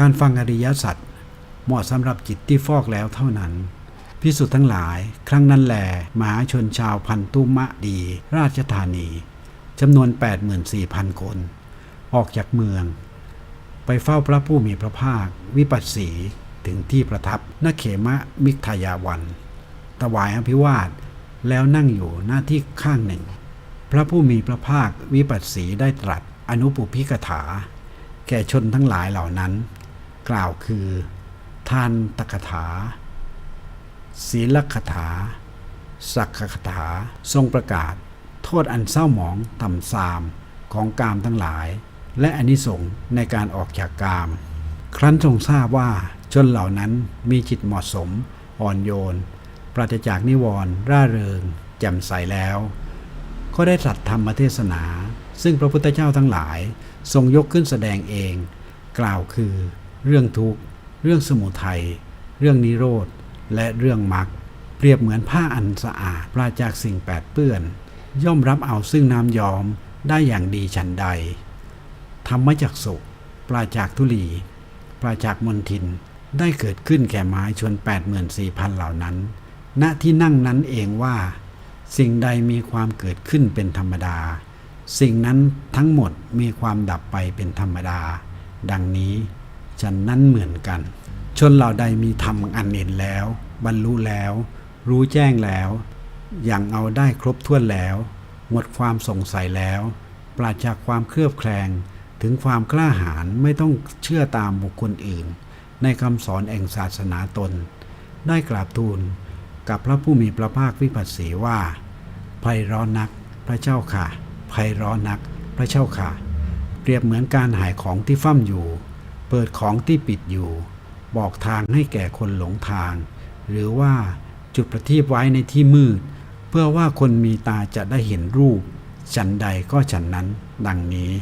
การฟังอริยสัจเหมาะสำหรับจิตที่ฟอกแล้วเท่านั้น พิสุทธ์ทั้งหลาย ครั้งนั้นแหลมหาชนชาวพันตุมะดี ราชธานีจำนวน 84,000 คน ออกจากเมือง ไปเฝ้าพระผู้มีพระภาค วิปัสสีถึงที่ประทับนเขมะมิกทายาวันถวายอภิวาทแล้วนั่งอยู่หน้าที่ข้างหนึ่ง พระผู้มีพระภาควิปัสสีได้ตรัสอนุปุพิกถา แก่ชนทั้งหลายเหล่านั้น กล่าวคือ ทานตกถา ศีลคถา สักขคถา ทรงประกาศ โทษอันเศร้าหมองต่ำซามของกามทั้งหลาย และอนิสงส์ในการออกจากกาม ครั้นทรงทราบว่าชนเหล่านั้นมีจิตเหมาะสม อ่อนโยน ปราศจากนิวรณ์ร่าเริงแจ่มใสแล้ว ก็ได้ตรัสธรรมเทศนา ซึ่งพระพุทธเจ้าทั้งหลายทรงยกขึ้นแสดงเอง กล่าวคือ เรื่องทุกข์ เรื่องสมุทัย เรื่องนิโรธ และเรื่องมรรค เปรียบเหมือนผ้าอันสะอาดปราจากสิ่งแปดเปื้อน ย่อมรับเอาซึ่งน้ำยอมได้อย่างดีฉันใด ธรรมจักสุปราจากทุลี ปราจากมนทิน ได้เกิดขึ้นแก่ไม้ชน 84,000 เหล่านั้น ณ ที่นั่งนั้นเองว่า สิ่งใดมีความเกิดขึ้นเป็นธรรมดา สิ่งนั้นทั้งหมดมีความดับไปเป็นธรรมดา ดังนี้ ฉันนั้นเหมือนกัน ชนเหล่าใดมีธรรมอันเห็นแล้ว บรรลุแล้ว รู้แจ้งแล้วอย่างเอาได้ครบถ้วนแล้ว หมดความสงสัยแล้ว ปราศจากความเครือบแคลงถึงความกล้าหาญไม่ต้องเชื่อตามบุคคลอื่น ในคำสอนแห่งศาสนาตน ได้กราบทูลกับพระผู้มีพระภาควิปัสสีว่าไพราะนัก พระเจ้าค่ะไพราะนัก พระเจ้าค่ะ เปรียบเหมือนการหายของที่ฟั่มอยู่ เปิดของที่ปิดอยู่ บอกทางให้แก่คนหลงทาง หรือว่าจุดประทีปไว้ในที่มืด เพื่อว่าคนมีตาจะได้เห็นรูป ฉันใดก็ฉันนั้น ดังนี้